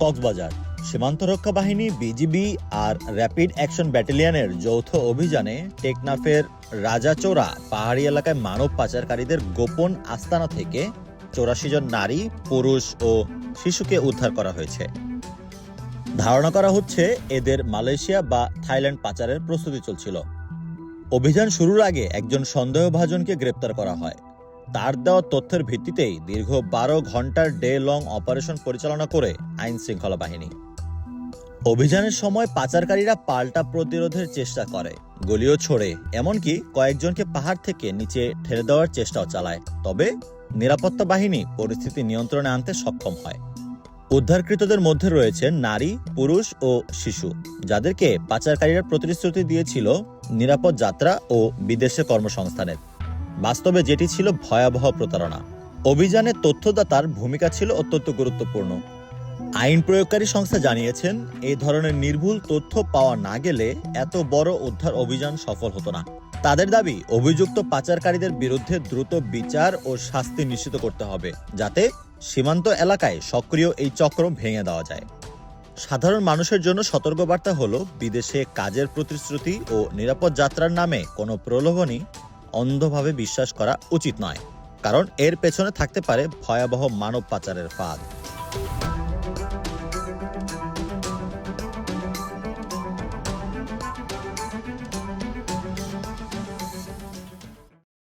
কক্সবাজার। সীমান্তরক্ষা বাহিনী, বিজিবি আর র্যাপিড অ্যাকশন ব্যাটালিয়নের যৌথ অভিযানে টেকনাফের রাজাচোরা পাহাড়ি এলাকায় মানব পাচারকারীদের গোপন আস্তানা থেকে চৌরাশি জন নারী, পুরুষ ও শিশুকে উদ্ধার করা হয়েছে। ধারণা করা হচ্ছে এদের মালয়েশিয়া বা থাইল্যান্ড পাচারের প্রস্তুতি চলছিল। অভিযান শুরুর আগে একজন সন্দেহভাজনকে গ্রেপ্তার করা হয়। তার দেওয়া তথ্যের ভিত্তিতেই দীর্ঘ বারো ঘণ্টার ডে লং অপারেশন পরিচালনা করে আইন শৃঙ্খলা বাহিনী। অভিযানের সময় পাচারকারীরা পাল্টা প্রতিরোধের চেষ্টা করে, গলিও ছোড়ে, এমনকি কয়েকজনকে পাহাড় থেকে নিচে ঠেলে দেওয়ার চেষ্টাও চালায়। তবে নিরাপত্তা বাহিনী পরিস্থিতি নিয়ন্ত্রণে আনতে সক্ষম হয়। উদ্ধারকৃতদের মধ্যে রয়েছে নারী, পুরুষ ও শিশু, যাদেরকে পাচারকারীরা প্রতিশ্রুতি দিয়েছিল নিরাপদ যাত্রা ও বিদেশে কর্মসংস্থানের। বাস্তবে যেটি ছিল ভয়াবহ প্রতারণা। অভিযানে তথ্যদাতার ভূমিকা ছিল অত্যন্ত গুরুত্বপূর্ণ। আইন প্রয়োগকারী সংস্থা জানিয়েছেন এই ধরনের নির্ভুল তথ্য পাওয়া না গেলে এত বড় উদ্ধার অভিযান সফল হতো না। তাদের দাবি, অভিযুক্ত পাচারকারীদের বিরুদ্ধে দ্রুত বিচার ও শাস্তি নিশ্চিত করতে হবে, যাতে সীমান্ত এলাকায় সক্রিয় এই চক্র ভেঙে দেওয়া যায়। সাধারণ মানুষের জন্য সতর্কবার্তা হলো, বিদেশে কাজের প্রতিশ্রুতি ও নিরাপদ যাত্রার নামে কোনো প্রলোভনই অন্ধভাবে বিশ্বাস করা উচিত নয় কারণ এর পেছনে থাকতে পারে ভয়াবহ মানব পাচারের ফাঁদ।